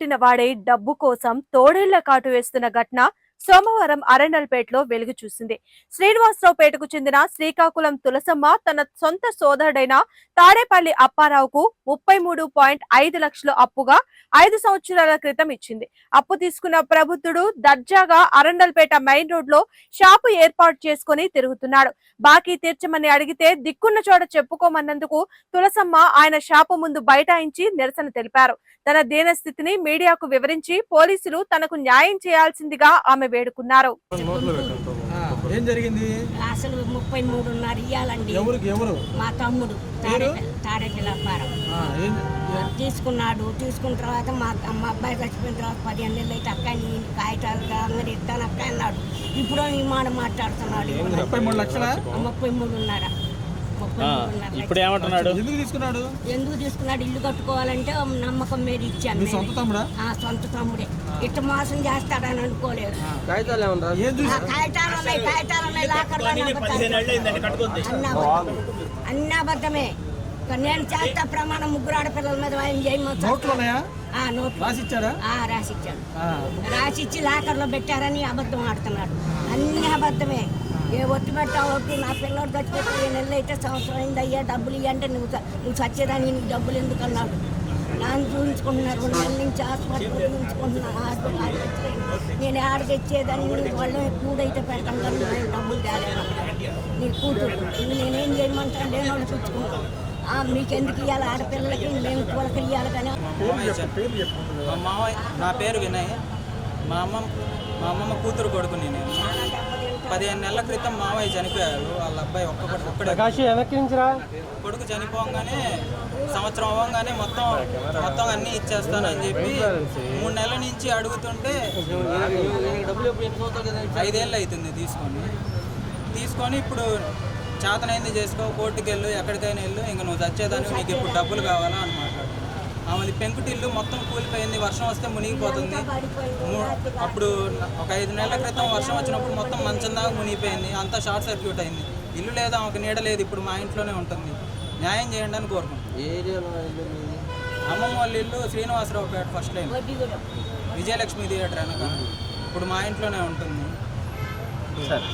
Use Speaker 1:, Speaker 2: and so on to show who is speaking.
Speaker 1: పుట్టిన వాడై డబ్బు కోసం తోడేళ్ళ కాటు వేస్తున్న ఘటన సోమవారం అరండల్పేటలో వెలుగు చూసింది. శ్రీనివాసరావుపేటకు చెందిన శ్రీకాకుళం తులసమ్మ తన సొంత సోదరుడైన తాడేపల్లి అప్పారావుకు ముప్పై మూడు పాయింట్ ఐదు లక్షల అప్పుగా ఐదు సంవత్సరాల క్రితం ఇచ్చింది. అప్పు తీసుకున్న ప్రబుద్ధుడు దర్జాగా అరండల్పేట మెయిన్ రోడ్లో షాపు ఏర్పాటు చేసుకుని తిరుగుతున్నాడు. బాకీ తీర్చమని అడిగితే దిక్కున్న చోట చెప్పుకోమన్నందుకు తులసమ్మ ఆయన షాపు ముందు బైఠాయించి నిరసన తెలిపారు. తన దీనస్థితిని మీడియాకు వివరించి పోలీసులు తనకు న్యాయం చేయాల్సిందిగా ఆమె వేడుకున్నారు.
Speaker 2: ఏం జరిగింది?
Speaker 3: అసలు ముప్పై మూడున్నర ఇయ్యాలండి.
Speaker 2: ఎవరికి? ఎవరు?
Speaker 3: మా తమ్ముడు
Speaker 2: ఏం?
Speaker 3: తీసుకున్నాడు. తీసుకున్న తర్వాత మా మా అబ్బాయి చచ్చిపోయిన తర్వాత పదిహేను నెలలు అయితే అక్క నీ కాగితాలు అంగడి ఇస్తాను అక్క అన్నాడు. ఇప్పుడు ఈ మాట మాట్లాడుతున్నాడు.
Speaker 2: ముప్పై మూడు లక్షల?
Speaker 3: ముప్పై మూడున్నర.
Speaker 4: ఇప్పుడు ఏమంటున్నాడు?
Speaker 2: ఎందుకు తీసుకున్నాడు?
Speaker 3: ఎందుకు తీసుకున్నాడు? ఇల్లు కట్టుకోవాలంటే నమ్మకం మీద ఇచ్చాను.
Speaker 2: సొంత తమ్ముడా?
Speaker 3: ఆ సొంత తమ్ముడే. ఇట్ట మోసం చేస్తాడని అనుకోలేదు. కాగితాలు ఉన్నాయి కాగితాలు ఉన్నాయి లాకర్లో అన్ని అబద్ధం. అన్ని అబద్ధమే. నేను చేస్తా ప్రమాణం ముగ్గురు ఆడపిల్లల మీద
Speaker 2: ఇచ్చాడా
Speaker 3: ఆ రాసిచ్చాడు?
Speaker 2: ఆ,
Speaker 3: రాసిచ్చి లాకర్లో పెట్టారని అబద్ధం ఆడుతున్నాడు. అన్ని అబద్ధమే. ఏ ఒట్టు పెట్టా ఒట్టు నా పిల్లోడు చచ్చిపోతే ఏ నెలలు అయితే సంవత్సరం అయింది అయ్యా డబ్బులు అంటే నువ్వు నువ్వు చచ్చేదాన్ని నీకు డబ్బులు ఎందుకు అన్నాడు నాన్న చూపించుకుంటున్నారు రెండు నెలల నుంచి హాస్పిటల్ చూపించుకుంటున్నాను హాస్పిటల్. నేను ఆడ తెచ్చేదాన్ని నీకు వాళ్ళు కూడైతే పెడతాను కానీ నేను డబ్బులు తేలేను నీ కూతురు ఇది నేనేం చేయమంటాను? లేని వాళ్ళు పుచ్చుకుంటాను మీకు ఎందుకు ఇవ్వాలి ఆడపిల్లలకి మేము కూలకి ఇవ్వాలి కానీ.
Speaker 5: మా మావయ్య నా పేరు వినయ్. మా అమ్మ మా అమ్మమ్మ కూతురు కొడుకు నేను. పదిహేను నెలల క్రితం మావయ్య చనిపోయారు వాళ్ళ అబ్బాయి ఒక్క ఒక్కడే. కొడుకు చనిపోగానే సంవత్సరం అవ్వగానే మొత్తం మొత్తం అన్నీ ఇచ్చేస్తానని చెప్పి మూడు నెలల నుంచి అడుగుతుంటే ఐదేళ్ళు అవుతుంది తీసుకొని. తీసుకొని ఇప్పుడు చేతనైంది చేసుకో కోర్టుకి వెళ్ళు ఎక్కడికైనా వెళ్ళు ఇంక నువ్వు చచ్చేదాన్ని నీకు ఇప్పుడు డబ్బులు కావాలా అని మాట్లాడు ఆమెది పెంకుటిల్లు మొత్తం కూలిపోయింది. వర్షం వస్తే మునిగిపోతుంది. అప్పుడు ఒక ఐదు నెలల క్రితం వర్షం వచ్చినప్పుడు మొత్తం మంచం దాకా మునిగిపోయింది. అంతా షార్ట్ సర్క్యూట్ అయింది. ఇల్లు లేదా ఆమెకు నీడ లేదు. ఇప్పుడు మా ఇంట్లోనే ఉంటుంది. న్యాయం చేయండి అని కోరుకుంటున్నాం. అమ్మమ్మ వాళ్ళ ఇల్లు Srinivasa Rao Peta first line. Vijayalakshmi theatre అనగా. ఇప్పుడు మా ఇంట్లోనే ఉంటుంది.
Speaker 4: సరే.